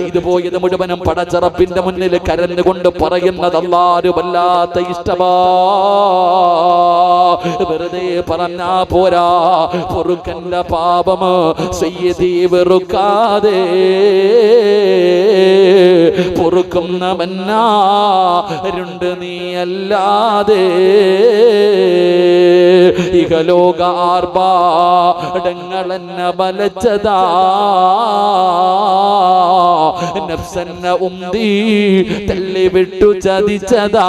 ചെയ്തു പോയത് മുഴുവനും പടച്ചറപ്പിന്റെ മുന്നിൽ കരഞ്ഞുകൊണ്ട് പറയുന്നതല്ലാരും വല്ലാത്ത ഇഷ്ടമാ. വെറുതെ പറഞ്ഞാ പോരാ പൊറുക്കല്ല പാപം സയ്യദി വെറുക്കാതെ. പൊറുക്കുന്നവന്നാരുണ്ട് നീ അല്ലാതെ ഇഹലോക ആർഭാടങ്ങളെന്നെ ബലച്ചതാ നഫ്സന്ന ഉന്തി തല്ലി വിട്ടു ചതിച്ചതാ.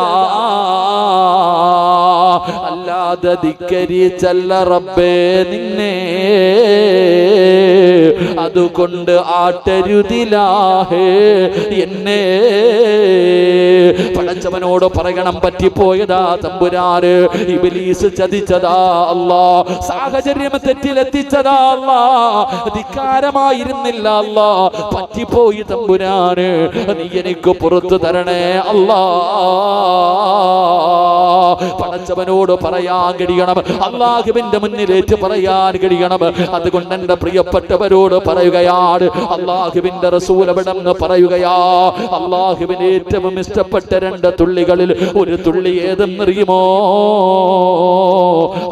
അല്ലാതെ ധിക്കരിച്ചല്ല റബ്ബേ നിന്നെ. അതുകൊണ്ട് ആട്ടരുതിലാഹേ എന്നെ. പടച്ചവനോട് പറയണം പറ്റിപ്പോയതാ തമ്പുരാര് ഇബിലീസ് ചതിച്ചതാ അല്ലാ സാഹചര്യം തെറ്റിലെത്തിച്ചതാ അല്ലാ ധിക്കാരമായിരുന്നില്ല അല്ലാ പറ്റിപ്പോയി തമ്പുരാന് നീ എനിക്ക് പുറത്തു തരണേ അല്ലാ. പടച്ചവനോട് പറയാൻ കഴിയണം. അള്ളാഹുവിന്റെ മുന്നിലേറ്റ് പറയാൻ കഴിയണം. അതുകൊണ്ട് എന്റെ പ്രിയപ്പെട്ടവരോട് പറയുകയാണ് അള്ളാഹുവിന്റെ റസൂലവിടന്ന് പറയുകയാ? അള്ളാഹുവിന് ഏറ്റവും ഇഷ്ടപ്പെട്ട രണ്ട് തുള്ളികളിൽ ഒരു തുള്ളി ഏതെന്നറിയുമോ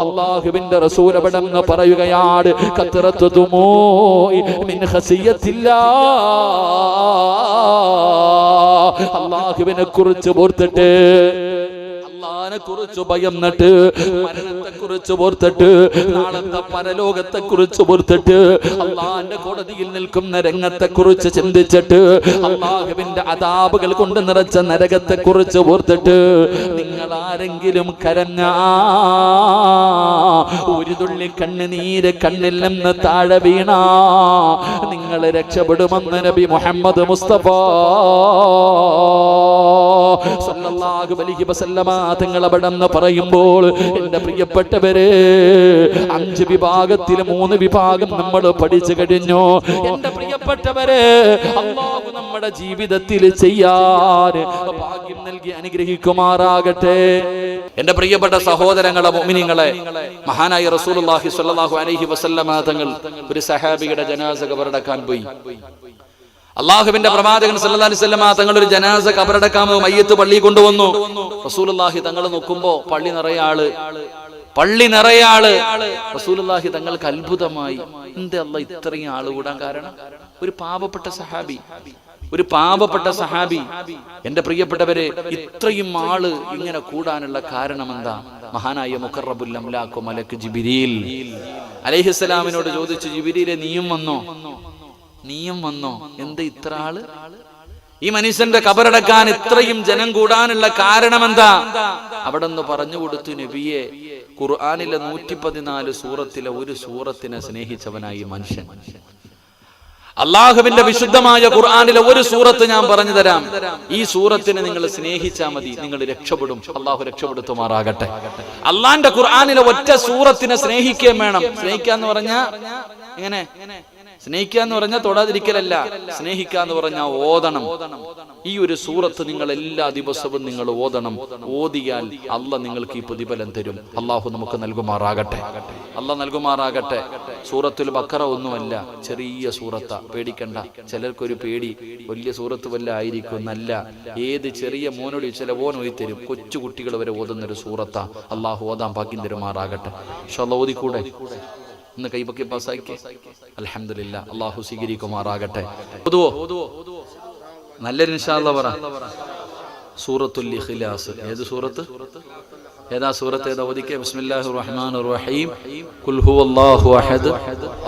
അള്ളാഹുവിന്റെ റസൂലവിടന്ന് പറയുകയാണ് കത്തിറത്തു മിൻ അള്ളാഹുവിനെ കുറിച്ച് അള്ളാനെ കുറിച്ച് ഭയന്നിട്ട് മരണത്തെ കുറിച്ച് ഓർത്തിട്ട് നാളത്തെ പരലോകത്തെ കുറിച്ച് ഓർത്തിട്ട് അള്ളാന്റെ കോടതിയിൽ നിൽക്കുന്ന രംഗത്തെ കുറിച്ച് ചിന്തിച്ചിട്ട് അള്ളാഹുവിന്റെ അതാപുകൾ കൊണ്ട് നിറച്ച നരകത്തെ കുറിച്ച് ഓർത്തിട്ട് നിങ്ങൾ ആരെങ്കിലും കരഞ്ഞ ഒരു തുള്ളി കണ്ണുനീര് കണ്ണിൽ നിന്ന് താഴെ വീണ നിങ്ങൾ രക്ഷപ്പെടുമെന്ന് നബി മുഹമ്മദ് മുസ്തഫ. സല്ലല്ലാഹു അലൈഹി വസല്ലമ തങ്ങൾ അവിടെന്ന് പറയുമ്പോൾ എന്റെ പ്രിയപ്പെട്ടവരെ അഞ്ച് വിഭാഗത്തിൽ മൂന്ന് വിഭാഗം നമ്മൾ പഠിച്ചു കഴിഞ്ഞു. എന്റെ പ്രിയപ്പെട്ടവരെ അള്ളാഹു നമ്മുടെ ജീവിതത്തിൽ ചെയ്യാൻ ഭാഗ്യം നൽകി അനുഗ്രഹിക്കുമാറാകട്ടെ. എന്റെ പ്രിയപ്പെട്ട സഹോദരങ്ങളെ മോമിനിങ്ങളെ മഹാനായ റസൂലുള്ളാഹി സ്വല്ലല്ലാഹു അലൈഹി വസല്ലമ തങ്ങൾ ഒരു സഹാബിയുടെ ജനാസ കബറടക്കാൻ പോയി. അള്ളാഹുവിന്റെ പ്രവാചകൻ തങ്ങൾ ഒരു ജനാസ കബറടക്കാമോ മയ്യത്ത് പള്ളി കൊണ്ടുവന്നു. റസൂലുള്ളാഹി തങ്ങൾ നോക്കുമ്പോ പള്ളി നിറയെ ആൾ. പള്ളി നിറയെ ആൾ. റസൂലുള്ളാഹി തങ്ങൾക്ക് അത്ഭുതമായി. എന്താ അല്ല ഇത്രയും ആൾ കൂടാൻ കാരണം? ഒരു പാവപ്പെട്ട സഹാബി. ഒരു പാവപ്പെട്ട സഹാബി. എന്റെ പ്രിയപ്പെട്ടവരെ ഇത്രയും ആൾ ഇങ്ങനെ കൂടാനുള്ള കാരണം എന്താ? മഹാനായ മുഖറബുൽ അംലാഖു മലക്ക് ജിബിരിൽ. അലൈഹിസ്സലാമിനോട് ചോദിച്ചു ജിബിരിയിലെ നീയും വന്നോ? നീയും വന്നോ? എന്ത് ഇത്ര ആൾ? ഈ മനുഷ്യന്റെ കബറടക്കാൻ ഇത്രയും ജനം കൂടാനുള്ള കാരണം എന്താ? അവിടെ നിന്ന് പറഞ്ഞു കൊടുത്തു നബിയെ. ഖുർആാനിലെ നൂറ്റി പതിനാല് സൂറത്തിലെ ഒരു സൂറത്തിനെ സ്നേഹിച്ചവനായി മനുഷ്യൻ. അള്ളാഹുവിന്റെ വിശുദ്ധമായ ഖുർആാനിലെ ഒരു സൂറത്ത് ഞാൻ പറഞ്ഞു തരാം. ഈ സൂറത്തിനെ നിങ്ങൾ സ്നേഹിച്ചാൽ മതി. നിങ്ങൾ രക്ഷപ്പെടും. അള്ളാഹു രക്ഷപ്പെടുത്തുമാറാകട്ടെ. അള്ളാന്റെ ഖുർആാനിലെ ഒറ്റ സൂറത്തിനെ സ്നേഹിക്കുകയും വേണം. സ്നേഹിക്കാന്ന് പറഞ്ഞ എങ്ങനെ? സ്നേഹിക്കുക എന്ന് പറഞ്ഞാൽ തൊടാതിരിക്കലല്ല. സ്നേഹിക്കുക എന്ന് പറഞ്ഞാൽ ഓതണം. ഈ ഒരു സൂറത്ത് നിങ്ങൾ എല്ലാ ദിവസവും നിങ്ങൾ ഓതണം. ഓതിയാൽ അല്ല നിങ്ങൾക്ക് ഈ പ്രതിഫലം തരും. അള്ളാഹു നമുക്ക് നൽകുമാറാകട്ടെ. അല്ല നൽകുമാറാകട്ടെ. സൂറത്തുൽ ബക്കറ ഒന്നുമല്ല ചെറിയ സൂറത്ത. പേടിക്കണ്ട. ചിലർക്കൊരു പേടി വലിയ സൂറത്ത് വല്ല ആയിരിക്കും നല്ല ഏത് ചെറിയ മോനോട് ചില മോൻ തരും കൊച്ചു കുട്ടികൾ വരെ ഓതുന്ന ഒരു സൂറത്ത. അള്ളാഹു ഓതാൻ ഭാഗ്യം തരുമാറാകട്ടെ. പക്ഷെ അല്ല ഓതിക്കൂടെ? ഇന്ന് കൈപൊക്കി പാസ്സാക്കി. അലഹമില്ല അള്ളാഹു സ്വീകരിക്കുമാറാകട്ടെ. ഓതുവോ നല്ലൊരു നിഷാല്ല പറ. സൂറത്തുൽ ഇഖ്ലാസ്. ഏത് സൂറത്ത്? ഏതാ സൂറത്ത്? ഏതാ ഓദിക്കെ ബിസ്മില്ലാഹിർ റഹ്മാനിർ റഹീം. ഖുൽ ഹുവല്ലാഹു അഹദ്.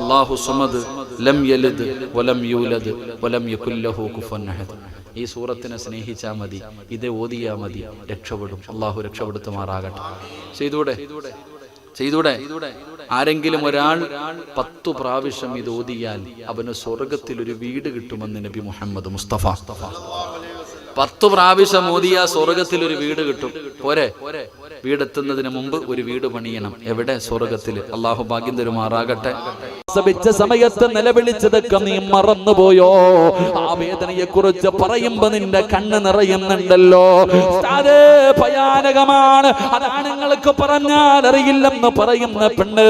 അല്ലാഹു സമദ് ലം യലിദ് വലം യൂലദ് വലം യകുൽ ലഹു കുഫുവൻ അഹദ്. ഈ സൂറത്തിനെ സ്നേഹിച്ചാൽ മതി. ഇത് ഓതിയാ മതി. രക്ഷപ്പെടും. അള്ളാഹു രക്ഷപ്പെടുത്തുമാറാകട്ടെ. ചെയ്തൂടെ? ചെയ്തൂടെ? ആരെങ്കിലും ഒരാൾ പത്തു പ്രാവശ്യം ഇത് ഓതിയാൽ അവന് സ്വർഗത്തിൽ ഒരു വീട് കിട്ടുമെന്ന് നബി മുഹമ്മദ് മുസ്തഫ. പത്തു പ്രാവശ്യം ഓതിയ സ്വർഗത്തിൽ ഒരു വീട് കിട്ടും. പോരെ? വീടെത്തുന്നതിന് മുമ്പ് ഒരു വീട് പണിയണം. എവിടെ? സ്വർഗത്തിൽ. അള്ളാഹു ഭാഗ്യം തരുമാറാകട്ടെ. പ്രസവിച്ച സമയത്ത് നിലവിളിച്ചതൊക്കെ നീ മറന്നുപോയോ? ആ വേദനയെ കുറിച്ച് പറയുമ്പോ നിന്റെ കണ്ണ് നിറയുന്നുണ്ടല്ലോ. ഭയാനകമാണ്. അതാണ് നിങ്ങൾക്ക് പറഞ്ഞാൽ അറിയില്ലെന്ന് പറയുന്ന പെണ്ണ്.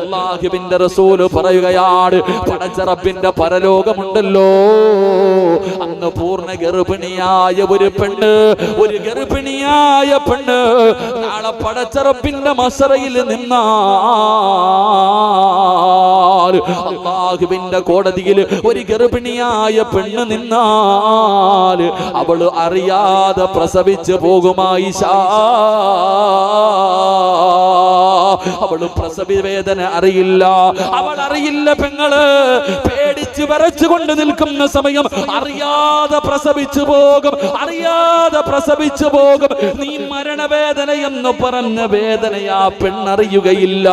അള്ളാഹിബിന്റെ റസൂൽ പറയുകയാണ് പടച്ചറപ്പിന്റെ പരലോകമുണ്ടല്ലോ. അന്ന് പൂർണ ഗർഭിണിയായ ഒരു പെണ്ണ് ഒരു ഗർഭിണിയായ പെണ്ണ് നാളെ പടച്ചറപ്പിന്റെ മസറയിൽ നിന്നാൽ അള്ളാഹുവിന്റെ കോടതിയിൽ ഒരു ഗർഭിണിയായ പെണ്ണ് നിന്നാൽ അവൾ അറിയാതെ പ്രസവിച്ചു പോകുമായി അവൾ പ്രസവി വേദന അറിയില്ല. അവൾ അറിയില്ല പെങ്ങൾ. പേടിച്ച് വരച്ചുകൊണ്ട് നിൽക്കുന്ന സമയം അറിയാതെ പ്രസവിച്ചു പോകും അറിയാതെ പ്രസവിച്ചു പോകും. നീ മരണവേദന എന്ന് പറഞ്ഞ വേദനയാ പെണ്ണറിയുകയില്ല.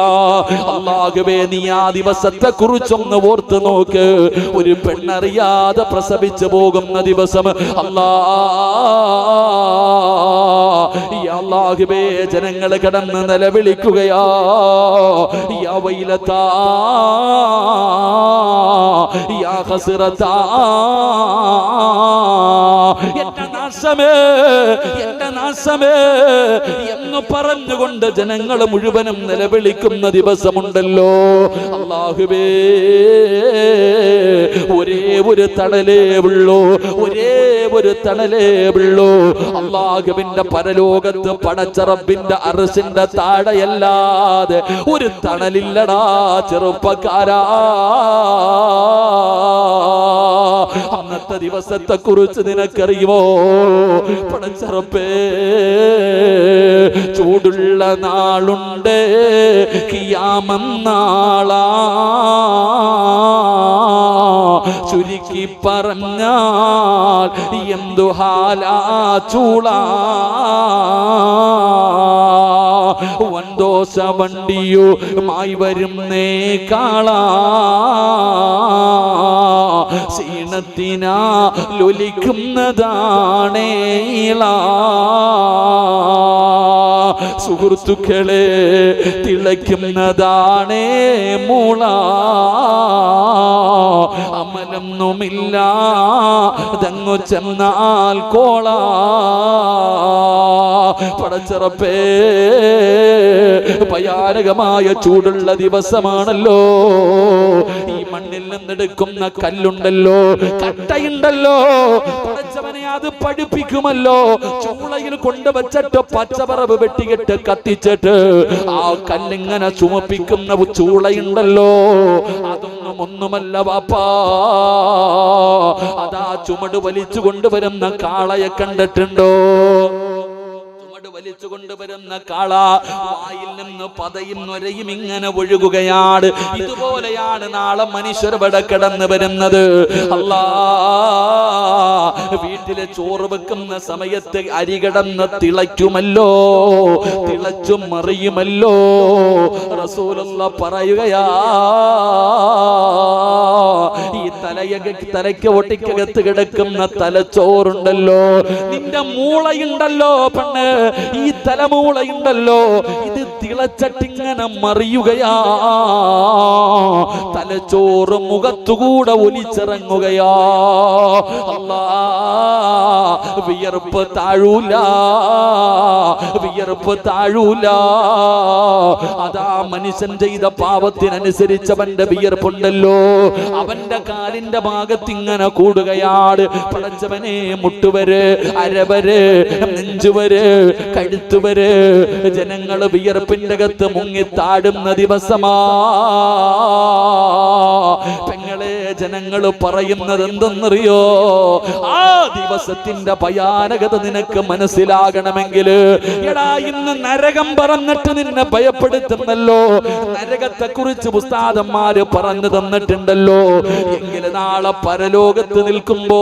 അള്ളാഹുവേ നീ ആ ദിവസത്തെ കുറിച്ചൊന്ന് ഓർത്ത് നോക്ക്. ഒരു പെണ്ണറിയാതെ പ്രസവിച്ചു പോകുന്ന ദിവസം അല്ലാ അള്ളാഹുബേ ജനങ്ങൾ കിടന്ന് നിലവിളിക്കുകയാ. യാ എന്റെ നാശമേ എന്റെ നാശമേ എന്ന് പറഞ്ഞുകൊണ്ട് ജനങ്ങൾ മുഴുവനും നിലവിളിക്കുന്ന ദിവസമുണ്ടല്ലോ. അള്ളാഹുബേ ഒരേ ഒരു തണലേ ഉള്ളൂ ഒരേ ഒരു തണലേ ഉള്ളൂ. അള്ളാഹുവിന്റെ പരലോകത്ത് പടച്ചറബിന്റെ അറസിന്റെ താഴെയല്ലാതെ ഒരു തണലില്ലടാ ചെറുപ്പക്കാരാ. അന്നത്തെ ദിവസത്തെ കുറിച്ച് നിനക്കറിയുമോ? പടച്ചറപ്പേ ചൂടുള്ള നാളുണ്ട്. ചുരുക്കി പറഞ്ഞാൽ എന്തു ഹാലാ ചൂളാ വന്തോശ വണ്ടിയുമായി വരുന്നേ കാള ക്ഷീണത്തിനാ ലൊലിക്കുന്നതാണേള സുഹൃത്തുക്കളെ തിളയ്ക്കുന്നതാണേ മൂള. അമലൊന്നുമില്ല തങ്ങു ചെന്നാൽ കോള. പടച്ചിറപ്പേ ഭയാനകമായ ചൂടുള്ള ദിവസമാണല്ലോ. ഈ മണ്ണിൽ നിന്നെടുക്കുന്ന കല്ലുണ്ടല്ലോ കട്ടയുണ്ടല്ലോ. പടച്ചവനെ അത് പഠിപ്പിക്കുമല്ലോ. ചൂളയിൽ കൊണ്ടുവച്ചിട്ട് പച്ചപ്പറവ് വെട്ടിയിട്ട് കത്തിച്ചിട്ട് ആ കല്ലിങ്ങനെ ചുമപ്പിക്കുന്ന ചൂളയുണ്ടല്ലോ. അതൊന്നും ഒന്നുമല്ല വാപ്പാ. അതാ ചുമട് വലിച്ചു കൊണ്ടുവരുന്ന കാളയെ കണ്ടിട്ടുണ്ടോ? വലിച്ചു കൊണ്ടുവരുന്ന കാള വായിൽ നിന്ന് പതയും നൊരയും ഇങ്ങനെ ഒഴുകുകയാണ്. ഇതുപോലെയാണ് നാളെ മനുഷ്യർ ഇവിടെ കിടന്നു വരുന്നത്. അല്ലാ വീട്ടിലെ ചോറ് വെക്കുന്ന സമയത്ത് അരി കിടന്ന് തിളയ്ക്കുമല്ലോ തിളച്ചും മറിയുമല്ലോ. റസൂലുള്ള പറയുകയാ ഈ തലയക തലയ്ക്ക് ഒട്ടിക്കകത്ത് കിടക്കുന്ന തലച്ചോറുണ്ടല്ലോ. നിന്റെ മൂളയുണ്ടല്ലോ പെണ്ണ്. ഈ തലമൂളയുണ്ടല്ലോ. ഇത് തിളച്ചട്ടിങ്ങനെ മറിയുകയാ തലച്ചോറ് മുഖത്തുകൂടെ ഒലിച്ചിറങ്ങുകയാ. അല്ലാ വിയർപ്പ് താഴൂല. വിയർപ്പ് താഴൂല. അതാ മനുഷ്യൻ ചെയ്ത പാപത്തിനനുസരിച്ചവന്റെ വിയർപ്പുണ്ടല്ലോ. അവന്റെ കാലിന്റെ ഭാഗത്ത് ഇങ്ങനെ കൂടുകയാണ് പടച്ചവനെ മുട്ടുവര് അരവര് നെഞ്ചുവര് കഴുത്തുവര് ജനങ്ങൾ വിയർപ്പിന്റെ അകത്ത് മുങ്ങി താടുന്ന ദിവസമാ. പെങ്ങളെ ജനങ്ങൾ പറയുന്നത് എന്തെന്നറിയോ ആ ദിവസത്തിന്റെ ഭയാനകത നിനക്ക് മനസ്സിലാകണമെങ്കിൽ എടാ ഇന്ന് നരകം പറഞ്ഞിട്ട് നിന്നെ ഭയപ്പെടുത്തുന്നല്ലോ. നരകത്തെ കുറിച്ച് പുസ്താദന്മാര് പറഞ്ഞു തന്നിട്ടുണ്ടല്ലോ. എങ്കിൽ നാളെ പരലോകത്ത് നിൽക്കുമ്പോ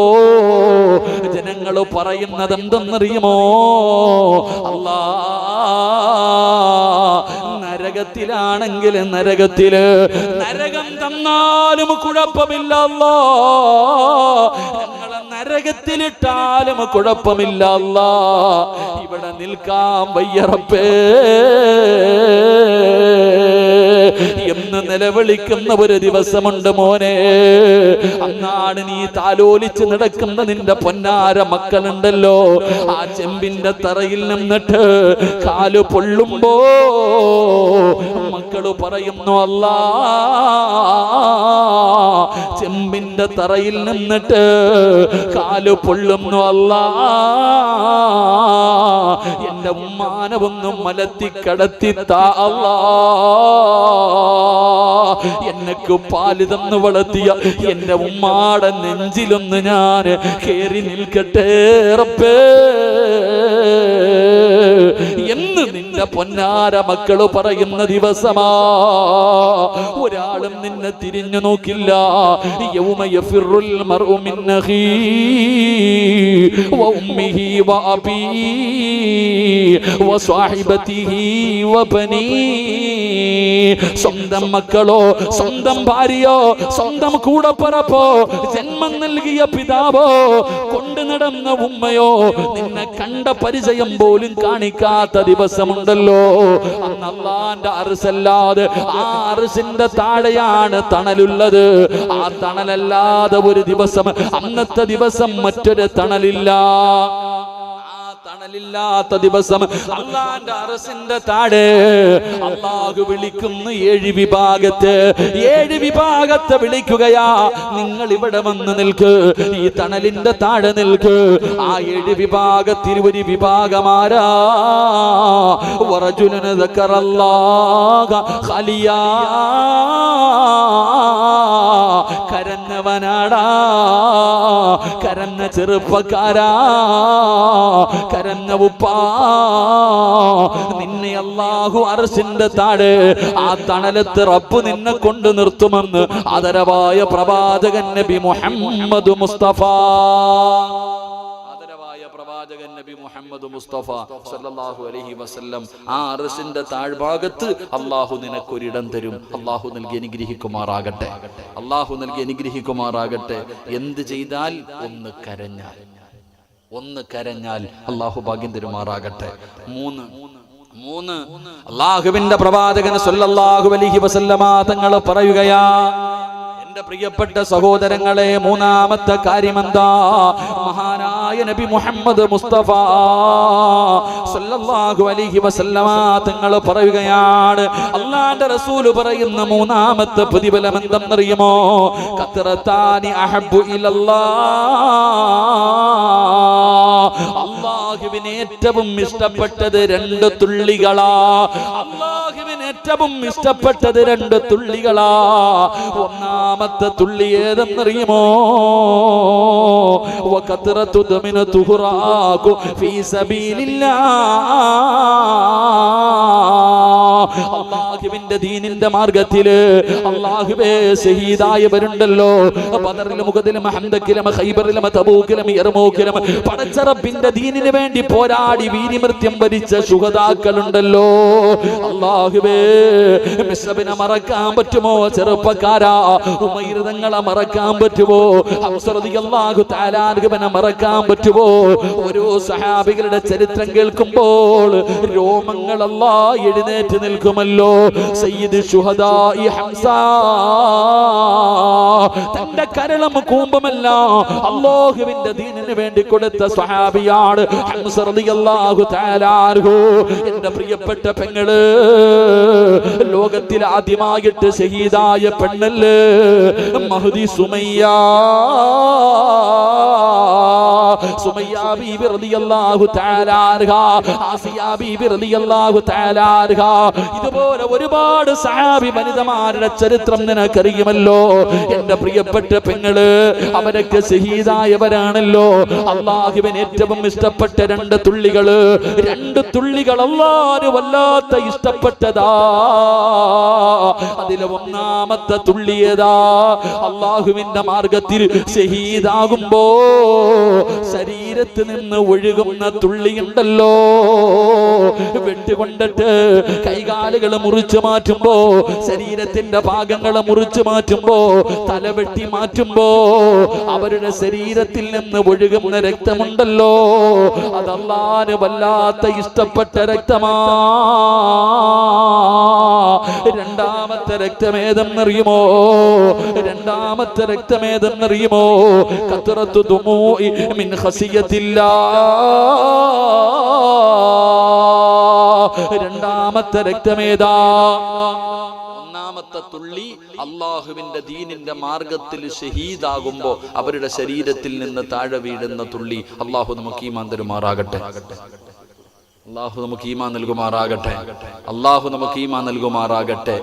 ജനങ്ങൾ പറയുന്നത് എന്തെന്നറിയുമോ അല്ലാ. നരകത്തിലാണെങ്കിൽ നരകത്തിൽ. നരകം തന്നാലും കുഴപ്പമില്ല നരകത്തിലിട്ടാലും കുഴപ്പമില്ല ഇവിടെ നിൽക്കാം വയ്യറപ്പേ. എന്ന് നിലവിളിക്കുന്ന ഒരു ദിവസമുണ്ട് മോനെ. അന്നാണ് നീ താലോലിച്ച് നടക്കുന്ന നിന്റെ പൊന്നാര മക്കളുണ്ടല്ലോ. ആ ചെമ്പിന്റെ തറയിൽ നിന്നിട്ട് കാൽ പൊള്ളുമ്പോ മക്കൾ പറയുന്നു അല്ല. ചെമ്പിന്റെ തറയിൽ നിന്നിട്ട് കാൽ പൊള്ളുന്നു അല്ല. എന്റെ ഉമ്മാനെ ഒന്നും മലത്തി കടത്തി താ എനക്ക് പാൽ തന്നു വളർത്തിയ എന്റെ ഉമ്മാടെ നെഞ്ചിലൊന്ന് ഞാൻ കേറി നിൽക്കട്ടെ റബ്ബേ. നിന്റെ പൊന്നാര മക്കൾ പറയുന്ന ദിവസമാ. ഒരാളും നിന്നെ തിരിഞ്ഞു നോക്കില്ല. സ്വന്തം മക്കളോ സ്വന്തം ഭാര്യയോ സ്വന്തം കൂടപ്പറപ്പോ ജന്മം നൽകിയ പിതാവോ കൊണ്ടു നടന്ന ഉമ്മയോ നിന്നെ കണ്ട പരിചയം പോലും കാണിക്കാത്ത ദിവസമുണ്ടല്ലോ അന്ന് അറുസല്ലാതെ ആ അറിസിന്റെ താഴെയാണ് തണലുള്ളത്. ആ തണലല്ലാതെ ഒരു ദിവസം അന്നത്തെ ദിവസം മറ്റൊരു തണലില്ല. തണലില്ലാത്ത ദിവസം അള്ളാന്റെ അറസിന്റെ താഴെ അള്ളാഹു വിളിക്കുന്ന ഏഴ് വിഭാഗത്ത് ഏഴ് വിഭാഗത്തെ വിളിക്കുകയാ. നിങ്ങൾ ഇവിടെ വന്ന് നിൽക്ക് ഈ തണലിന്റെ താഴെ നിൽക്ക്. ആ ഏഴ് വിഭാഗത്തിൽ ഒരു വിഭാഗമാരാ. ഖലിയാ. കരഞ്ഞവനാടാ കരന്ന ചെറുപ്പക്കാരാ കരന്ന ഉപ്പാ. നിന്നെ അള്ളാഹു അറസിന്റെ താഴെ ആ തണലത്ത് റബ്ബ് നിന്നെ കൊണ്ട് നിർത്തുമെന്ന് ആദരവായ പ്രവാചകൻ നബി മുഹമ്മദ് മുസ്തഫ. നബി മുഹമ്മദ് മുസ്തഫ സല്ലല്ലാഹു അലൈഹി വസല്ലം ആ അറസിന്റെ താഴ്ഭാഗത്ത് അള്ളാഹു നിനക്കൊരിടം തരും. അള്ളാഹു നൽകി അനുഗ്രഹിക്കുമാറാകട്ടെ. അള്ളാഹു നൽകി അനുഗ്രഹിക്കുമാറാകട്ടെ. എന്ത് ചെയ്താൽ ഒന്ന് കരഞ്ഞാൽ ഒന്ന് കരഞ്ഞാൽ അള്ളാഹു ഭാഗ്യം തരുമാറാകട്ടെ. മൂന്ന് മൂന്ന് അള്ളാഹുവിന്റെ പ്രവാചകൻ സല്ലല്ലാഹു അലൈഹി വസല്ലമ തങ്ങൾ പറയുകയാ എന്റെ പ്രിയപ്പെട്ട സഹോദരങ്ങളെ മൂന്നാമത്തെ കാര്യമെന്താ? മഹാനായ നബി മുഹമ്മദ് മുസ്തഫ സല്ലല്ലാഹു അലൈഹി വസല്ലമ തങ്ങൾ പറയുകയാണ് അള്ളാന്റെ റസൂൽ പറയുന്ന മൂന്നാമത്തെ പ്രതിഫലം എന്തെന്നറിയുമോ കത്രത്താനി അഹബ്ബു ഇലല്ലാഹ്. അള്ളാഹുവിന് ഏറ്റവും ഇഷ്ടപ്പെട്ടത് രണ്ട് തുള്ളികളാ. അള്ളാഹുവിന് ഏറ്റവും ഇഷ്ടപ്പെട്ടത് രണ്ട് തുള്ളികളാ. ഒന്നാമത്തെ തുള്ളി ഏതെന്നറിയുമോ? തുഹുറാകു ഫീ സബീലില്ലാ. അള്ളാഹുവിന്റെ ദീനിന്റെ മാർഗത്തിൽ അള്ളാഹുവേ ഷഹീദായവരുണ്ടല്ലോ ബദറിലും മുഖത്തിലും അഹന്തക്കിലും ഖൈബറിലും തബൂക്കിലും ഇർമൂക്കിലും പടച്ചറപ്പിന്റെ ദീനിന് വേണ്ടി പോരാടി വീരിമൃത്യം വരിച്ച ശുഹതാക്കളുണ്ടല്ലോ അള്ളാഹുവേ മിസ്ബിനെ മറക്കാൻ പറ്റുമോ ചെറുപ്പക്കാരാ? ഉമൈരതങ്ങളെ മറക്കാൻ പറ്റുമോ? അള്ളാഹു താലാനുഗമനെ മറക്കാൻ പറ്റുമോ? ഓരോ സഹാബികളുടെ ചരിത്രം കേൾക്കുമ്പോൾ രോമങ്ങളല്ലാ എഴുന്നേറ്റ് നിൽക്കുമല്ലോ സയ്യിദ് ഷുഹദായി ഹംസ. തന്റെ കരളം കൂമ്പമല്ല അള്ളാഹുവിന്റെ ദീനിന് വേണ്ടി കൊടുത്ത സ്വഹാബിയാണ് ഹംസ റളിയല്ലാഹു തആല അൻഹു. എന്റെ പ്രിയപ്പെട്ട പെങ്ങൾ ലോകത്തിൽ ആദ്യമായിട്ട് ഷഹീദായ പെണ്ണല്ലേ? മഹദി സുമയ്യ. സുമയ്യ ബീബി റളിയല്ലാഹു തആല അൻഹ ആസിയ ബീബി റളിയല്ലാഹു തആല അൻഹ. ഇതുപോലെ ഒരുപാട് സഹാബി വനിതമാരുടെ ചരിത്രം നിനക്കറിയുമല്ലോ. എന്റെ പ്രിയപ്പെട്ട പെങ്ങൾ അവരൊക്കെ ഷഹീദായവരാണല്ലോ അള്ളാഹുവിന് ഏറ്റവും ഇഷ്ടപ്പെട്ട രണ്ട് തുള്ളികൾ. രണ്ട് തുള്ളികൾ അള്ളാഹു വല്ലാത്ത ഇഷ്ടപ്പെട്ടതാ. അതിലെ ഒന്നാമത്തെ തുള്ളിയതാ അള്ളാഹുവിന്റെ മാർഗത്തിൽ ഷഹീദാകുമ്പോ ശരീരത്ത് നിന്ന് ഒഴുകുന്ന തുള്ളിയുണ്ടല്ലോ. വെട്ടുകൊണ്ടിട്ട് കൈകാലുകൾ മുറിച്ചു മാറ്റുമ്പോ ശരീരത്തിന്റെ ഭാഗങ്ങൾ മുറിച്ചു മാറ്റുമ്പോ തല വെട്ടി മാറ്റുമ്പോ അവരുടെ ശരീരത്തിൽ നിന്ന് ഒഴുകുന്ന രക്തമുണ്ടല്ലോ. അതല്ലാന് വല്ലാത്ത ഇഷ്ടപ്പെട്ട രക്തമാ. രണ്ടാമത്തെ രക്തമേതെന്നറിയുമോ? രണ്ടാമത്തെ രക്തമേതെന്നറിയുമോ? കത്തുറത്തു തുമോ മിൻ ഖസിയത്തില്ല രണ്ടാമത്തെ രക്തമേതാ ഒന്നാമത്തെ തുള്ളി അള്ളാഹുവിന്റെ ദീനിന്റെ മാർഗത്തിൽ ഷഹീദാകുമ്പോ അവരുടെ ശരീരത്തിൽ നിന്ന് താഴെ വീഴുന്ന തുള്ളി അള്ളാഹു നമുക്ക് ഈ മാന്തരുമാറാകട്ടെ അള്ളാഹു നമുക്ക് ഈമാ നൽകുമാറാകട്ടെ. അള്ളാഹു നമുക്ക് ഈമാ നൽകുമാറാകട്ടെ.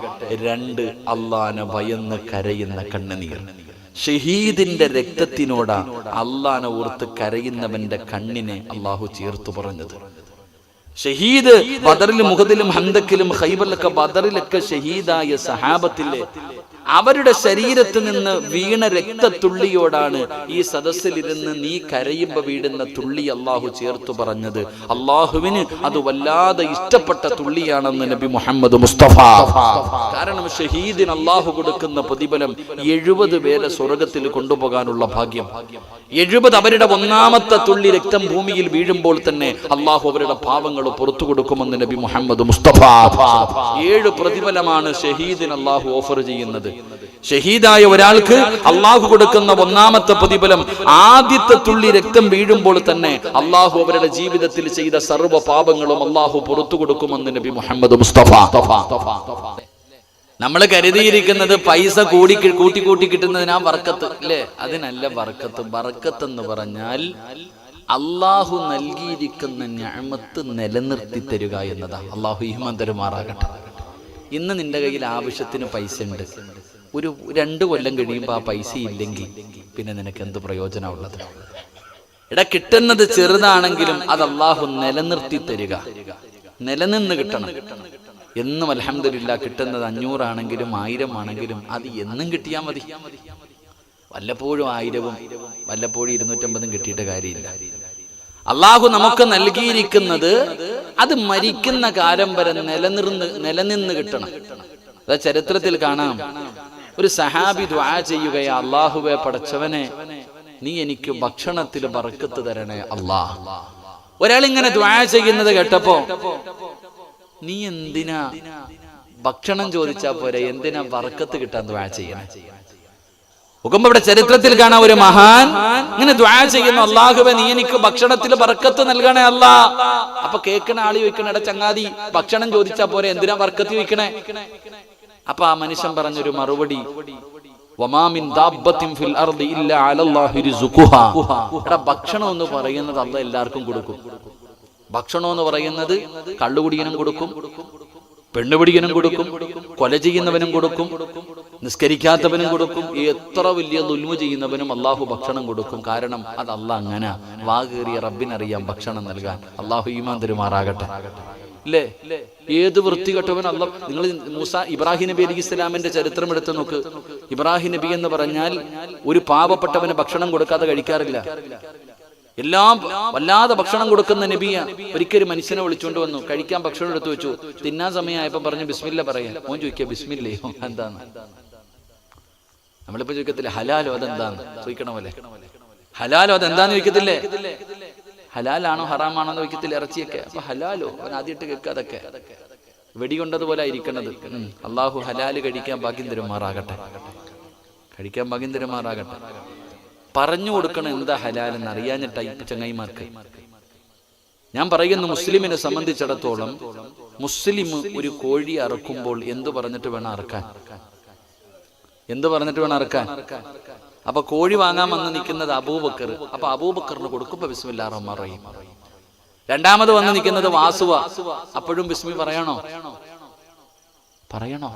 രണ്ട് അള്ളാനെ ഭയന്ന് കരയുന്ന കണ്ണുനീർ. ഷഹീദിന്റെ രക്തത്തിനോടാ അള്ളാനെ ഓർത്ത് കരയുന്നവന്റെ കണ്ണിനെ അള്ളാഹു ചേർത്തു പറഞ്ഞത്. ഷഹീദ് ബദറിലും മുഖദിലും ഹന്തക്കിലും ഹൈബറിലൊക്കെ ബദറിലൊക്കെ ഷഹീദായ സഹാബത്തിലെ അവരുടെ ശരീരത്തിൽ നിന്ന് വീണ രക്തത്തുള്ളിയോടാണ് ഈ സദസ്സിലിരുന്ന് നീ കരയുമ്പോ വീടുന്ന തുള്ളി അള്ളാഹു ചേർത്തു പറഞ്ഞത്. അള്ളാഹുവിന് അത് വല്ലാതെ ഇഷ്ടപ്പെട്ട തുള്ളിയാണെന്ന് നബി മുഹമ്മദ് മുസ്തഫ. കാരണം ഷഹീദിന് അള്ളാഹു കൊടുക്കുന്ന പ്രതിഫലം എഴുപത് പേരെ സ്വർഗത്തിൽ കൊണ്ടുപോകാനുള്ള ഭാഗ്യം. എഴുപത് അവരുടെ ഒന്നാമത്തെ തുള്ളി രക്തം ഭൂമിയിൽ വീഴുമ്പോൾ തന്നെ അള്ളാഹു അവരുടെ പാവങ്ങൾ പുറത്തു കൊടുക്കുമെന്ന് നബി മുഹമ്മദ് മുസ്തഫ. ഏഴ് പ്രതിഫലമാണ് ഷഹീദിന് അള്ളാഹു ഓഫർ ചെയ്യുന്നത്. ഷഹീദായ ഒരാൾക്ക് അള്ളാഹു കൊടുക്കുന്ന ഒന്നാമത്തെ പ്രതിഫലം ആദ്യത്തെ തുള്ളി രക്തം വീഴുമ്പോൾ തന്നെ അള്ളാഹു അവരുടെ ജീവിതത്തിൽ ചെയ്ത സർവ പാപങ്ങളും അള്ളാഹു പുറത്തു കൊടുക്കുമെന്ന് നബി മുഹമ്മദ് മുസ്തഫ. നമ്മൾ കരുതിയിരിക്കുന്നത് പൈസ കൂടി കൂട്ടി കൂട്ടി കിട്ടുന്നതിനാ വർക്കത്ത് അല്ലേ അതിനല്ല വർക്കത്ത് വർക്കത്ത് എന്ന് പറഞ്ഞാൽ അള്ളാഹു നൽകിയിരിക്കുന്ന ഞാമത്ത് നിലനിർത്തി തരിക എന്നതാ. അള്ളാഹു തരുമാറാകട്ടെ ഇന്ന് നിന്റെ കയ്യിൽ ആവശ്യത്തിന് പൈസ ഉണ്ട്. ഒരു രണ്ട് കൊല്ലം കഴിയുമ്പോൾ ആ പൈസ ഇല്ലെങ്കിൽ പിന്നെ നിനക്ക് എന്ത് പ്രയോജനമുള്ളത് ഇട കിട്ടുന്നത് ചെറുതാണെങ്കിലും അത് അള്ളാഹു നിലനിർത്തി തരിക. നിലനിന്ന് കിട്ടണം. എന്നും അലഹമില്ല കിട്ടുന്നത് അഞ്ഞൂറാണെങ്കിലും ആയിരം ആണെങ്കിലും അത് എന്നും കിട്ടിയാൽ മതി. വല്ലപ്പോഴും ആയിരവും വല്ലപ്പോഴും ഇരുന്നൂറ്റമ്പതും കിട്ടിയിട്ട് കാര്യമില്ല. അള്ളാഹു നമുക്ക് നൽകിയിരിക്കുന്നത് അത് മരിക്കുന്ന കാലം വരെ നിലനിർന്ന് നിലനിന്ന് കിട്ടണം. അത് ചരിത്രത്തിൽ കാണാം. ഒരു സഹാബി ദ്വാ ചെയ്യുകയാ അള്ളാഹുവെ പടച്ചവനെ നീ എനിക്ക് ഭക്ഷണത്തിൽ ബറക്കത്ത് തരണേ അള്ളാഹ് ഒരാൾ ഇങ്ങനെ ദ്വാ ചെയ്യുന്നത് കേട്ടപ്പോ നീ എന്തിനാ ഭക്ഷണം ചോദിച്ചാ പോരെ എന്തിനാ വറക്കത്ത് കിട്ടാൻ ദ്വാ ചെയ്യണേ? നോക്കുമ്പോ ഇവിടെ ചരിത്രത്തിൽ കാണാൻ ഒരു മഹാൻ ഇങ്ങനെ ദ്വാ ചെയ്യുന്നു അള്ളാഹുബെ നീ എനിക്ക് ഭക്ഷണത്തിൽ ബർക്കത്ത് നൽകണേ അല്ല അപ്പൊ കേൾക്കണ ആളി എടാ ചങ്ങാതി ഭക്ഷണം ചോദിച്ചാ പോരെ എന്തിനാ ബർക്കത്ത് വെക്കണേ അപ്പൊ ആ മനുഷ്യൻ പറഞ്ഞൊരു മറുപടി ഭക്ഷണം എന്ന് പറയുന്നത് അല്ല എല്ലാവർക്കും കൊടുക്കും. ഭക്ഷണം എന്ന് പറയുന്നത് കള്ളുകുടിയനും കൊടുക്കും പെണ്ണുപിടിക്കനും കൊടുക്കും കൊല ചെയ്യുന്നവനും കൊടുക്കും നിസ്കരിക്കാത്തവനും കൊടുക്കും എത്ര വലിയ ദുൽമു ചെയ്യുന്നവനും അള്ളാഹു ഭക്ഷണം കൊടുക്കും. കാരണം അത് അങ്ങനെ. വാകേറിയ റബ്ബിനറിയാം ഭക്ഷണം നൽകാൻ. അള്ളാഹു ഈമാൻ തരുമാറാകട്ടെ. അല്ലേ ഏത് വൃത്തികെട്ടവൻ അല്ല നിങ്ങൾ മൂസ ഇബ്രാഹിം നബി അലി ഇസ്ലാമിന്റെ ചരിത്രം എടുത്ത് നോക്ക്. ഇബ്രാഹിം നബി എന്ന് പറഞ്ഞാൽ ഒരു പാവപ്പെട്ടവന് ഭക്ഷണം കൊടുക്കാതെ കഴിക്കാറില്ല. എല്ലാം വല്ലാതെ ഭക്ഷണം കൊടുക്കുന്ന നബിയ. ഒരിക്കലും മനുഷ്യനെ വിളിച്ചുകൊണ്ട് വന്നു. കഴിക്കാൻ ഭക്ഷണം എടുത്തു വെച്ചു. തിന്നാൻ സമയമായപ്പോ പറഞ്ഞു ബിസ്മില്ല പറയാൻ. മോൻ ചോദിക്കുക ബിസ്മില്ലയോ എന്താണ്? നമ്മളിപ്പോ ചോദിക്കത്തില്ല ഹലാലോ അതെന്താന്ന് ചോദിക്കണമല്ലേ ഹലാലോ അതെന്താന്ന് ചോദിക്കത്തില്ലേ? ഹലാലാണോ ഹറാമാണോ എന്ന് വയ്ക്കത്തില്ല ഇറച്ചിയൊക്കെ. അപ്പൊ ഹലാലോ? അവൻ ആദ്യമായിട്ട് കേൾക്കുക അതൊക്കെ. വെടികൊണ്ടതുപോലെ ഇരിക്കണത്. അള്ളാഹു ഹലാൽ കഴിക്കാൻ ഭാഗ്യം തരുമാറാകട്ടെ കഴിക്കാൻ ഭാഗ്യം തരുമാറാകട്ടെ പറഞ്ഞു കൊടുക്കണം എന്താ ഹലാൽ എന്ന് അറിയാഞ്ഞിട്ട ഈ ചങ്ങായിമാർക്ക്. ഞാൻ പറയുന്ന മുസ്ലിമിനെ സംബന്ധിച്ചിടത്തോളം മുസ്ലിം ഒരു കോഴി അറക്കുമ്പോൾ എന്തു പറഞ്ഞിട്ട് വേണം അറക്കാൻ? എന്ത് പറഞ്ഞിട്ട് വേണം അറക്കാൻ? അപ്പൊ കോഴി വാങ്ങാൻ വന്ന് നിൽക്കുന്നത് അബൂബക്കർ. അപ്പൊ അബൂബക്കറിന് കൊടുക്കുമ്പോ ബിസ്മില്ലാ റഹ്മാൻ റഹീം. രണ്ടാമത് വന്ന് നിൽക്കുന്നത് വാസുവ. അപ്പോഴും ബിസ്മി പറയണോ? പറയണോ?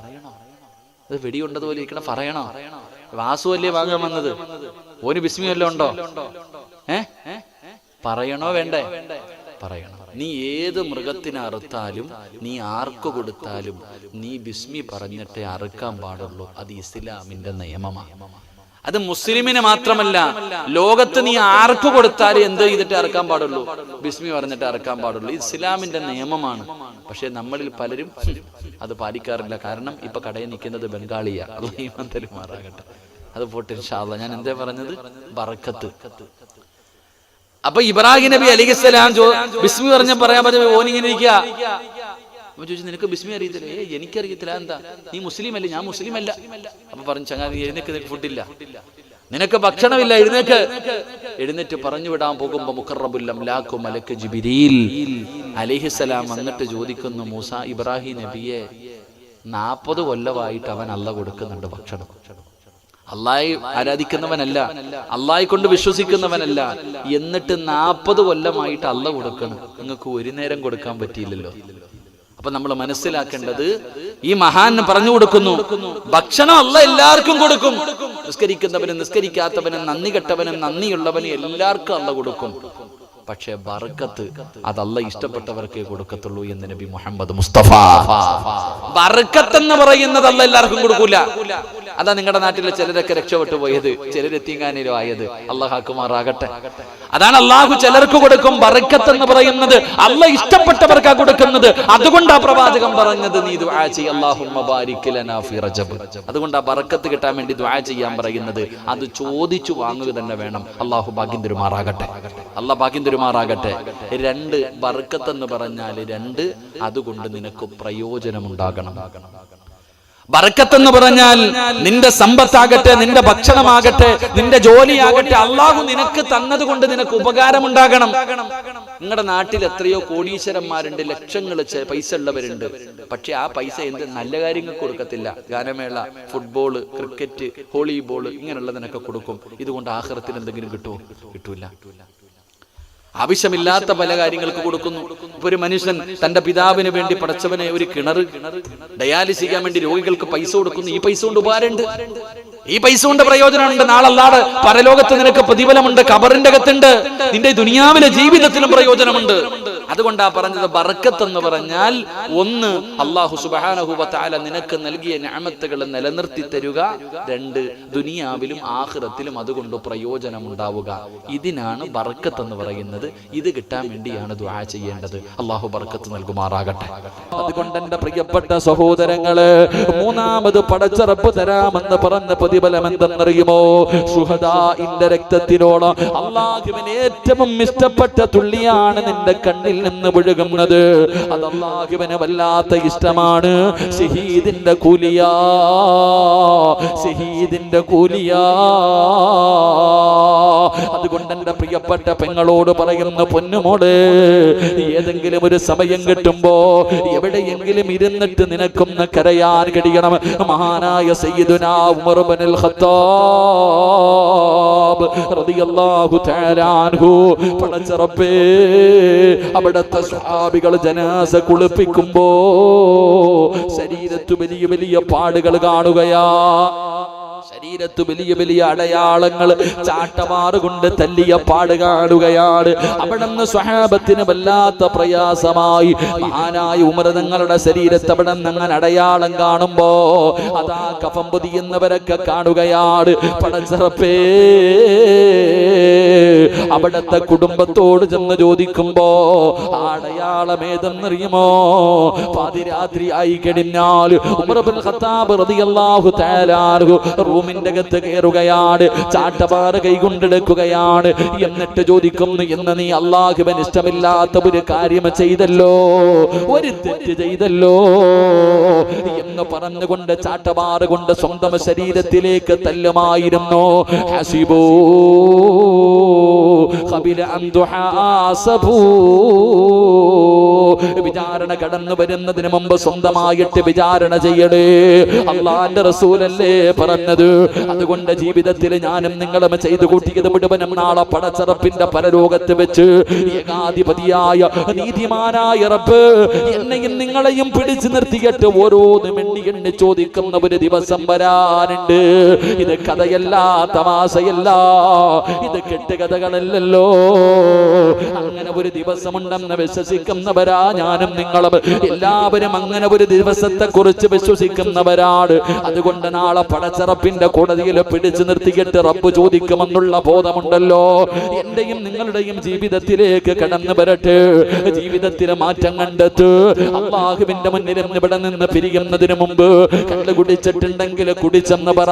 അത് വെടിയുണ്ടതുപോലെ ഇരിക്കണം പറയണോ? വാസു അല്ലേ വാങ്ങാൻ വന്നത്? ഓന് ബിസ്മി വല്ലതും ഉണ്ടോ? ഏ? പറയണോ വേണ്ടേ? പറയണം. നീ ഏത് മൃഗത്തിന് അറുത്താലും നീ ആർക്ക് കൊടുത്താലും നീ ബിസ്മി പറഞ്ഞിട്ടേ അറുക്കാൻ പാടുള്ളൂ. അത് ഇസ്ലാമിന്റെ നിയമമാണ് അത് മുസ്ലിമിന് മാത്രമല്ല ലോകത്ത് നീ ആർക്ക് കൊടുത്താലും എന്ത് ചെയ്തിട്ട് ഇറക്കാൻ പാടുള്ളൂ? ബിസ്മി പറഞ്ഞിട്ട് ഇറക്കാൻ പാടുള്ളൂ. ഇസ്ലാമിന്റെ നിയമമാണ്. പക്ഷെ നമ്മളിൽ പലരും അത് പാലിക്കാറില്ല. കാരണം ഇപ്പൊ കടയിൽ നിൽക്കുന്നത് ബംഗാളിയാ. മാറാകട്ടെ അത് പോട്ടെ ഞാൻ എന്താ പറഞ്ഞത്? ബറക്കത്ത്. അപ്പൊ ഇബ്രാഹിം നബി അലിഖിസ്സലാം ബിസ്മി പറഞ്ഞ പറയാൻ പറ്റും ഓനിങ്ങനെ ഇരിക്കുക അപ്പൊ ചോദിച്ചു നിനക്ക് ബിസ്മി അറിയത്തില്ല? ഏ എനിക്കറിയത്തില്ല. എന്താ? നീ മുസ്ലിം അല്ലേ ഞാൻ മുസ്ലിം അല്ല അപ്പൊ പറഞ്ഞു ചങ്ങാതി എഴുന്നേക്ക് നിനക്ക് ഫുഡില്ല. നിനക്ക് ഭക്ഷണമില്ല എഴുന്നേക്ക്. എഴുന്നേറ്റ് പറഞ്ഞു വിടാൻ പോകുമ്പോ മുഖറബുല്ലം ലാഖു മലക്ക് ജിബിരിൽ അലിഹിസലാം വന്നിട്ട് ചോദിക്കുന്നു മൂസ ഇബ്രാഹിം നബിയെ നാപ്പത് കൊല്ലമായിട്ട് അവൻ അല്ല കൊടുക്കുന്നുണ്ട് ഭക്ഷണം. അള്ളായി ആരാധിക്കുന്നവനല്ല അള്ളായി കൊണ്ട് വിശ്വസിക്കുന്നവനല്ല എന്നിട്ട് നാൽപ്പത് കൊല്ലമായിട്ട് അല്ല കൊടുക്കണം. നിങ്ങൾക്ക് ഒരു നേരം കൊടുക്കാൻ പറ്റിയില്ലല്ലോ. അപ്പൊ നമ്മൾ മനസ്സിലാക്കേണ്ടത് ഈ മഹാൻ പറഞ്ഞു കൊടുക്കുന്നു. ഭക്ഷണം അല്ല എല്ലാവർക്കും കൊടുക്കും. നിസ്കരിക്കുന്നവനും നിസ്കരിക്കാത്തവനും നന്ദി കെട്ടവനും നന്ദിയുള്ളവനും എല്ലാവർക്കും അല്ല കൊടുക്കും. പക്ഷേ ബർക്കത്ത് അതല്ല ഇഷ്ടപ്പെട്ടവർക്കേ കൊടുക്കത്തുള്ളൂ എന്ന് നബി മുഹമ്മദ് മുസ്തഫ. ബർക്കത്ത് എന്ന് പറയുന്നതല്ല എല്ലാവർക്കും കൊടുക്കൂല. അതാ നിങ്ങളുടെ നാട്ടിലെ ചിലരൊക്കെ രക്ഷപ്പെട്ടു പോയത് ചിലരെത്തിങ്ങാനിലോ ആയത് അള്ളാഹാക്കുമാറാകട്ടെ അതാണ് അള്ളാഹു ചിലർക്ക് കൊടുക്കും ബർക്കത്ത് എന്ന് പറയുന്നത്. അല്ല ഇഷ്ടപ്പെട്ടവർക്കാ കൊടുക്കുന്നത്. അതുകൊണ്ടാ പ്രവാചകം പറഞ്ഞത് നീ റജബ്. അതുകൊണ്ട് ആ ബർക്കത്ത് കിട്ടാൻ വേണ്ടി ദ്വാ ചെയ്യാൻ പറയുന്നത്. അത് ചോദിച്ചു വാങ്ങുക തന്നെ വേണം. അള്ളാഹു ഭാഗ്യം തിരുമാറാകട്ടെ അല്ല ഭാഗ്യം തിരുമാറാകട്ടെ രണ്ട് ബർക്കത്ത് എന്ന് പറഞ്ഞാൽ രണ്ട് അതുകൊണ്ട് നിനക്ക് പ്രയോജനമുണ്ടാകണം. ബർക്കത്ത് എന്ന് പറഞ്ഞാൽ നിന്റെ സമ്പത്താകട്ടെ നിന്റെ ഭക്ഷണമാകട്ടെ നിന്റെ ജോലിയാകട്ടെ അള്ളാഹു നിനക്ക് തന്നത് കൊണ്ട് നിനക്ക് ഉപകാരമുണ്ടാകണം. നിങ്ങളുടെ നാട്ടിൽ എത്രയോ കോടീശ്വരന്മാരുണ്ട് ലക്ഷങ്ങൾ പൈസ ഉള്ളവരുണ്ട്. പക്ഷെ ആ പൈസ എന്ത് നല്ല കാര്യങ്ങൾക്ക് കൊടുക്കത്തില്ല. ഗാനമേള ഫുട്ബോൾ ക്രിക്കറ്റ് വോളിബോൾ ഇങ്ങനെയുള്ളതിനൊക്കെ കൊടുക്കും. ഇതുകൊണ്ട് ആഹ്റത്തിന് എന്തെങ്കിലും കിട്ടുമോ കിട്ടൂല. ആവശ്യമില്ലാത്ത പല കാര്യങ്ങൾക്ക് കൊടുക്കുന്നു. ഇപ്പൊ ഒരു മനുഷ്യൻ തന്റെ പിതാവിന് വേണ്ടി പടച്ചവനെ ഒരു കിണർ ഡയാലിസ് ചെയ്യാൻ വേണ്ടി രോഗികൾക്ക് പൈസ കൊടുക്കുന്നു. ഈ പൈസ കൊണ്ട് ഉപകാരമുണ്ട്. ഈ പൈസ കൊണ്ട് പ്രയോജനമുണ്ട്. നാളല്ലാതെ പരലോകത്ത് നിനക്ക് പ്രതിഫലമുണ്ട്. കബറിന്റെ അകത്തുണ്ട്. നിന്റെ ദുനിയാവിലെ ജീവിതത്തിലും പ്രയോജനമുണ്ട്. അതുകൊണ്ടാ പറഞ്ഞത് ബർക്കത്ത് എന്ന് പറഞ്ഞാൽ ഒന്ന് അള്ളാഹു സുബാനഹുബത്താല നിനക്ക് നൽകിയ ഞാമത്തുകൾ നിലനിർത്തി തരുക. രണ്ട് ദുനിയാവിലും ആഹ്റത്തിലും അതുകൊണ്ട് പ്രയോജനം ഉണ്ടാവുക ഇതിനാണ് ബർക്കത്ത് എന്ന് പറയുന്നത്. ഇത് കിട്ടാൻ വേണ്ടിയാണ് ദുആ ചെയ്യേണ്ടത്. അള്ളാഹു ബർക്കത്ത് നൽകുമാറാകട്ടെ. അതുകൊണ്ട് എന്റെ പ്രിയപ്പെട്ട സഹോദരങ്ങൾ മൂന്നാമത് പടച്ചറപ്പ് തരാമെന്ന് പറഞ്ഞ പ്രതിഫലം എന്തെന്നറിയുമോ? സുഹദാഇന്റെ രക്തത്തിനോളം അള്ളാഹുവിന് ഏറ്റവും ഇഷ്ടപ്പെട്ട തുള്ളിയാണ് നിന്റെ കണ്ണിൽ നിന്ന് വിഴുകുന്നത് അത് അള്ളാഹുവിന് വല്ലാത്ത ഇഷ്ടമാണ്. ഷഹീദിന്റെ കൂലിയാ. ഷഹീദിന്റെ കൂലിയാ. അതുകൊണ്ട് എന്റെ പ്രിയപ്പെട്ട പെങ്ങളോട് പറയുന്ന പൊന്നുമോട് ഏതെങ്കിലും ഒരു സമയം കിട്ടുമ്പോ എവിടെയെങ്കിലും ഇരുന്നിട്ട് നിനക്കൊന്ന് കരയാൻ കഴിയണം. മഹാനായ സയ്യിദുനാ ഉമർ ഇബ്നുൽ ഖത്താബ് റളിയല്ലാഹു തആല അൻഹു. അവിടുത്തെ സ്വഹാബികൾ ജനാസ കുളിപ്പിക്കുമ്പോ ശരീരത്തു വലിയ വലിയ പാടുകൾ കാണുകയാ. ശരീരത്ത് വലിയ വലിയ അടയാളങ്ങൾ ചാട്ടമാറുകൊണ്ട് തല്ലിയ പാട് കാണുകയാണ്. അവിടെ നിന്ന് സ്വഹാബത്തിന് വല്ലാത്ത പ്രയാസമായി. മഹാനായ ഉമരതങ്ങളുടെ ശരീരത്ത് അവിടെ അങ്ങനെ അടയാളം കാണുമ്പോ അതാ കഫം പൊതിയുന്നവരൊക്കെ കാണുകയാണ്. പടച്ചിറപ്പേ അവിടത്തെ കുടുംബത്തോട് ചെന്ന് ചോദിക്കുമ്പോ അടയാളം ഏതെന്നറിയുമോ? പാതിരാത്രി ആയി കഴിഞ്ഞാൽ ഉമർ ഖത്താബ് റളിയല്ലാഹു തആല റൂമിന്റെ അകത്ത് കയറുകയാണ്. ചാട്ടപാറ കൈകൊണ്ടെടുക്കുകയാണ്. എന്നിട്ട് ചോദിക്കുന്നു എന്ന് നീ അള്ളാഹുബൻ ഇഷ്ടമില്ലാത്ത ഒരു കാര്യം ചെയ്തല്ലോ? ഒരു തെറ്റ് ചെയ്തല്ലോ? എന്ന് പറഞ്ഞുകൊണ്ട് ചാട്ടപാറ കൊണ്ട് സ്വന്തം ശരീരത്തിലേക്ക് തല്ലുമായിരുന്നു. ഹസിബോ ഖബില അൻ തുഹാസബൂ വിചാരണ കടന്നു വരുന്നതിന് മുമ്പ് സ്വന്തമായിട്ട് വിചാരണ ചെയ്യണേ അള്ളാന്റെ റസൂലല്ലേ പറഞ്ഞത്? അതുകൊണ്ട് ജീവിതത്തിൽ ഞാനും നിങ്ങളും ചെയ്തു കൂട്ടിയത് മുഴുവനും നാളെ പടച്ചറപ്പിന്റെ പരലോകത്ത് വെച്ച് ഏകാധിപതിയായ നീതിമാനായ റബ്ബ് എന്നെയും നിങ്ങളെയും പിടിച്ചു നിർത്തിയിട്ട് ഓരോന്നും എണ്ണി എണ്ണി ചോദിക്കുന്ന ഒരു ദിവസം വരാനുണ്ട്. ഇത് കഥയല്ല തമാശയല്ല ഇത് കെട്ടുകഥകളല്ലല്ലോ. അങ്ങനെ ഒരു ദിവസമുണ്ടെന്ന് വിശ്വസിക്കുന്നവരാ ഞാനും നിങ്ങളും എല്ലാവരും അങ്ങനെ ഒരു ദിവസത്തെ കുറിച്ച് വിശ്വസിക്കുന്നവരാണ്. അതുകൊണ്ട് നാളെ പടച്ചറപ്പിന്റെ കോടതിയിൽ പിടിച്ചു നിർത്തിയിട്ട് റബ്ബ് ചോദിക്കുമെന്നുള്ള ബോധമുണ്ടല്ലോ. എന്റെയും നിങ്ങളുടെയും ജീവിതത്തിലേക്ക് കടന്നു വരട്ടെ. ജീവിതത്തിലെ മാറ്റം കണ്ടെത്ത്. അള്ളാഹുവിന്റെ നിന്ന് ഇവിടെ നിന്ന് പിരിയുന്നതിന് മുമ്പ് കള്ള് കുടിച്ചിട്ടുണ്ടെങ്കിൽ കുടിച്ചെന്ന് പറ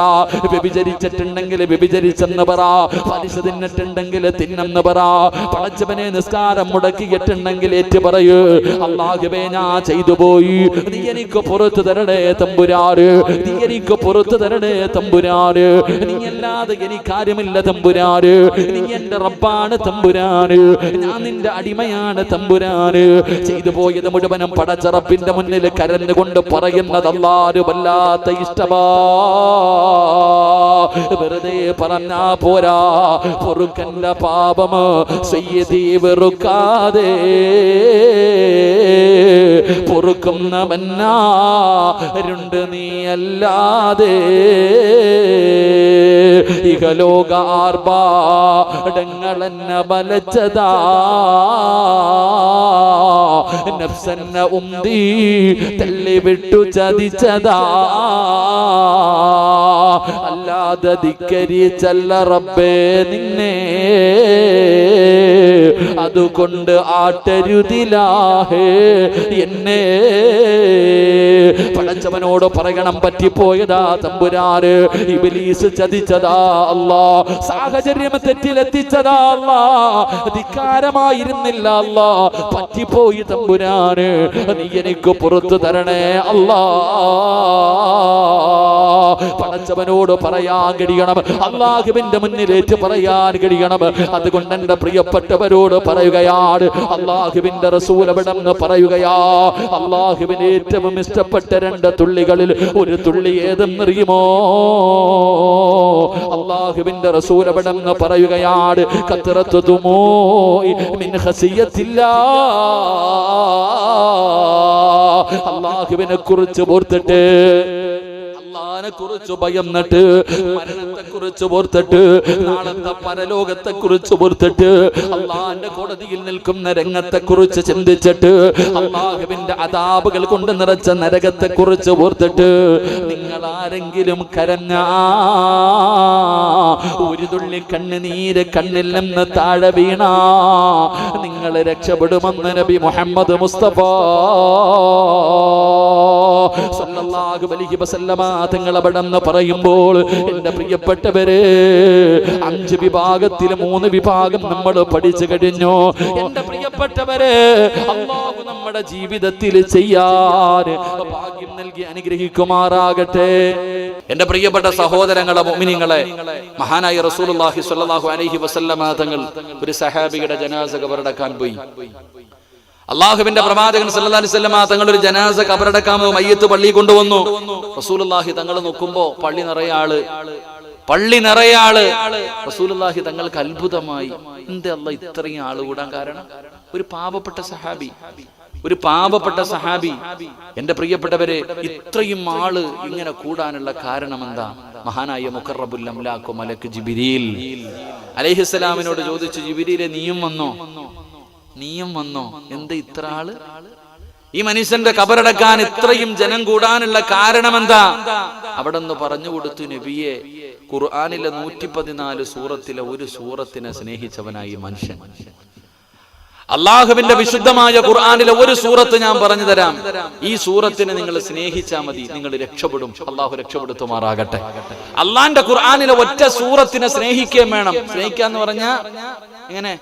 വ്യഭിചരിച്ചിട്ടുണ്ടെങ്കിൽ വ്യഭിചരിച്ചെന്ന് പറ പലിശ തിന്നിട്ടുണ്ടെങ്കിൽ തിന്നെന്ന് പറ പടച്ചവനെ നിസ്കാരം മുടക്കിയിട്ടുണ്ടെങ്കിൽ ഏറ്റു പറയൂ അള്ളാഹുവേ ഞാൻ ചെയ്തു പോയി നീ എനിക്ക് പുറത്തു തരണേ തമ്പുരാറ് നീ എനിക്ക് പുറത്തു തരണേ തമ്പുരാറ് നീ അല്ലാതെ കാര്യമില്ല തമ്പുരാറ് നീ എന്റെ റബ്ബാണ് തമ്പുരാറ് ഞാൻ നിന്റെ അടിമയാണ് തമ്പുരാറ് ചെയ്തു പോയത് മുഴുവനും പടച്ചറപ്പിന്റെ മുന്നിൽ കരഞ്ഞുകൊണ്ട് പറയുന്നതല്ലാരും വല്ലാത്ത ഇഷ്ടമാ. വെറുതെ പറഞ്ഞാ പോരാ. പൊറുക്കല്ല പാപമോ സയ്യദി വെറുക്കാതെ. പൊറുക്കുന്നവന്നാരുണ്ട് നീ അല്ലാതെ ഇഹലോക ആർഭാടങ്ങളെന്നെ ബലച്ചതാ നഫ്സന്ന ഉന്തി തല്ലി വിട്ടു ചതിച്ചതാ. അല്ലാതെ ധിക്കരിച്ചല്ല റബ്ബേ നിന്നെ. അതുകൊണ്ട് ആട്ടരുതിലാഹേ എന്നെ. പടച്ചവനോട് പറയണം പറ്റിപ്പോയതാ തമ്പുരാറ് ഇബിലീസ് ചതിച്ചതാ അല്ലാ സാഹചര്യം തെറ്റിലെത്തിച്ചതാ അല്ലാ ധിക്കാരമായിരുന്നില്ല അല്ലാ പറ്റിപ്പോയി തമ്പുരാന് നീ എനിക്ക് പുറത്തു തരണേ അല്ലാ. പടച്ചവനോട് പറയാൻ കഴിയണം. അള്ളാഹുവിന്റെ മുന്നിലേറ്റ് പറയാൻ കഴിയണം. അതുകൊണ്ട് എന്റെ പ്രിയപ്പെട്ടവരോട് പറയുകയാണ് അള്ളാഹുവിന്റെ റസൂൽ പറയുകയാ? അള്ളാഹുവിന് ഏറ്റവും ഇഷ്ടപ്പെട്ട രണ്ട് തുള്ളികളിൽ ഒരു തുള്ളി ഏതെന്നറിയുമോ അള്ളാഹുവിന്റെ റസൂൽ പറയുകയാണ് മിൻ അള്ളാഹുവിനെ കുറിച്ച് ഓർത്തിട്ട് അള്ളാനെ കുറിച്ച് ഭയന്നിട്ട് മരണത്തെ കുറിച്ച് ഓർത്തിട്ട് നാളത്തെ പരലോകത്തെ കുറിച്ച് ഓർത്തിട്ട് അള്ളാന്റെ കോടതിയിൽ നിൽക്കുന്ന രംഗത്തെ കുറിച്ച് ചിന്തിച്ചിട്ട് അള്ളാഹുവിന്റെ അതാപുകൾ കൊണ്ട് നിറച്ച നരകത്തെ കുറിച്ച് ഓർത്തിട്ട് നിങ്ങൾ ആരെങ്കിലും കരഞ്ഞ ഒരു തുള്ളി കണ്ണുനീര് കണ്ണിൽ നിന്ന് താഴെ വീണ നിങ്ങൾ രക്ഷപ്പെടുമെന്ന് നബി മുഹമ്മദ് മുസ്തഫ സല്ലല്ലാഹു അലൈഹി വസല്ലമ തങ്ങൾ അവിടെന്ന് പറയുമ്പോൾ എന്റെ പ്രിയപ്പെട്ടവരെ അഞ്ച് വിഭാഗത്തിൽ മൂന്ന് വിഭാഗം നമ്മൾ പഠിച്ചു കഴിഞ്ഞു. എന്റെ പ്രിയപ്പെട്ടവരെ അള്ളാഹു നമ്മുടെ ജീവിതത്തിൽ ചെയ്യാൻ ഭാഗ്യം നൽകി അനുഗ്രഹിക്കുമാറാകട്ടെ. എന്റെ പ്രിയപ്പെട്ട സഹോദരങ്ങളെ മുഅ്മിനീങ്ങളെ മഹാനായ റസൂലുള്ളാഹി സ്വല്ലല്ലാഹു അലൈഹി വസല്ലമ തങ്ങൾ ഒരു സഹാബിയുടെ ജനാസ കബറടക്കാൻ പോയി. അള്ളാഹുവിന്റെ പ്രവാചകൻ വസല്ലമ തങ്ങൾ ഒരു ജനാസ കബറടക്കാമോ മയ്യത്ത് പള്ളി കൊണ്ടുവന്നു. റസൂലുള്ളാഹി തങ്ങൾ നോക്കുമ്പോ പള്ളി നിറയെ ആൾ. പള്ളി നിറയെ ആൾ. റസൂലുള്ളാഹി തങ്ങൾക്ക് അത്ഭുതമായി. എന്റെ അല്ല ഇത്രയും ആൾ കൂടാൻ കാരണം? ഒരു പാവപ്പെട്ട സഹാബി. ഒരു പാവപ്പെട്ട സഹാബി. എന്റെ പ്രിയപ്പെട്ടവരെ ഇത്രയും ആൾ ഇങ്ങനെ കൂടാനുള്ള കാരണം എന്താ? മഹാനായ മുഖറബുൽ അംലാഖു മലക്ക് ജിബിരിൽ. അലൈഹിസ്സലാമിനോട് ചോദിച്ചു ജിബിരിയിലെ നീയും വന്നോ? നീയും വന്നോ? എന്ത് ഇത്ര ആൾ? ഈ മനുഷ്യന്റെ കബറടക്കാൻ ഇത്രയും ജനം കൂടാനുള്ള കാരണം എന്താ? അവിടെ നിന്ന് പറഞ്ഞു കൊടുത്തു നബിയെ. ഖുർആാനിലെ നൂറ്റി പതിനാല് സൂറത്തിലെ ഒരു സൂറത്തിനെ സ്നേഹിച്ചവനായി മനുഷ്യൻ. അള്ളാഹുവിന്റെ വിശുദ്ധമായ ഖുർആാനിലെ ഒരു സൂറത്ത് ഞാൻ പറഞ്ഞു തരാം. ഈ സൂറത്തിനെ നിങ്ങൾ സ്നേഹിച്ചാൽ മതി. നിങ്ങൾ രക്ഷപ്പെടും. അള്ളാഹു രക്ഷപ്പെടുത്തുമാറാകട്ടെ. അള്ളാന്റെ ഖുർആാനിലെ ഒറ്റ സൂറത്തിനെ സ്നേഹിക്കുകയും വേണം. സ്നേഹിക്കാന്ന് പറഞ്ഞാ എങ്ങനെ?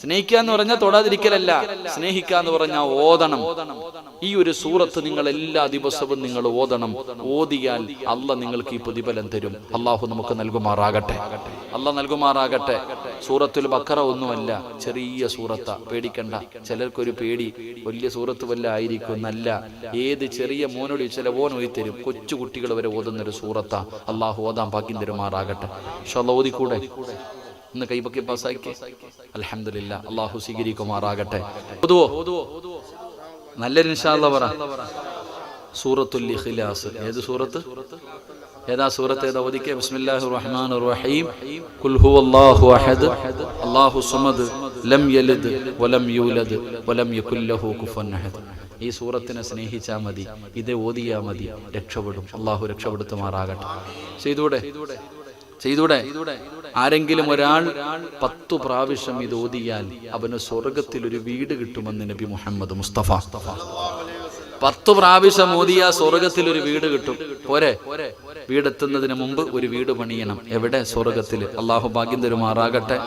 സ്നേഹിക്കുക എന്ന് പറഞ്ഞാൽ തൊടാതിരിക്കലല്ല. സ്നേഹിക്കുക എന്ന് പറഞ്ഞാൽ ഓതണം. ഈ ഒരു സൂറത്ത് നിങ്ങൾ എല്ലാ ദിവസവും നിങ്ങൾ ഓതണം. ഓതിയാൽ അല്ല നിങ്ങൾക്ക് ഈ പ്രതിഫലം തരും. അള്ളാഹു നമുക്ക് നൽകുമാറാകട്ടെ. അല്ല നൽകുമാറാകട്ടെ. സൂറത്തുൽ ബക്കറ ഒന്നുമല്ല ചെറിയ സൂറത്ത. പേടിക്കണ്ട. ചിലർക്കൊരു പേടി വലിയ സൂറത്ത് വല്ല ആയിരിക്കും നല്ല ഏത് ചെറിയ മോനോട് ചില ഓനൊഴി തരും കൊച്ചു കുട്ടികൾ വരെ ഓതുന്ന ഒരു സൂറത്ത. അള്ളാഹു ഓതാൻ ഭാഗ്യം തരുമാറാകട്ടെ. പക്ഷെ അല്ല ഇന്ന് കൈപൊക്കി പാസ്സാക്കി. അലഹമില്ല അള്ളാഹു സ്വീകരിക്കുമാറാകട്ടെ. നല്ല നല്ലൊരു ഇൻഷാല്ല പറ. സൂറത്തുൽ ഇഖ്ലാസ്. ഏത് സൂറത്ത്? ഏതാ സൂറത്ത്? ഏതാ ഓദിക്കെ ബിസ്മില്ലാഹിർ റഹ്മാനിർ റഹീം. ഖുൽ ഹുവല്ലാഹു അഹദ്. അല്ലാഹു സമദ് ലം യലിദ് വലം യൂലദ് വലം യകുല്ലഹു കുഫുവൻ അഹദ്. ഈ സൂറത്തിനെ സ്നേഹിച്ചാൽ മതി. ഇത് ഓതിയാ മതി. രക്ഷപ്പെടും. അള്ളാഹു രക്ഷപ്പെടുത്തുമാറാകട്ടെ. ചെയ്തൂടെ? ചെയ്തൂടെ? ആരെങ്കിലും ഒരാൾ പത്തു പ്രാവശ്യം ഇത് ഓതിയാൽ അവന് സ്വർഗത്തിൽ ഒരു വീട് കിട്ടുമെന്ന് നബി മുഹമ്മദ് മുസ്തഫ. പത്തു പ്രാവശ്യം ഓതിയ സ്വർഗത്തിൽ ഒരു വീട് കിട്ടും. പോരെ? വീടെത്തുന്നതിന് മുമ്പ് ഒരു വീട് പണിയണം. എവിടെ? സ്വർഗത്തിൽ. അള്ളാഹു ഭാഗ്യം തരുമാറാകട്ടെ.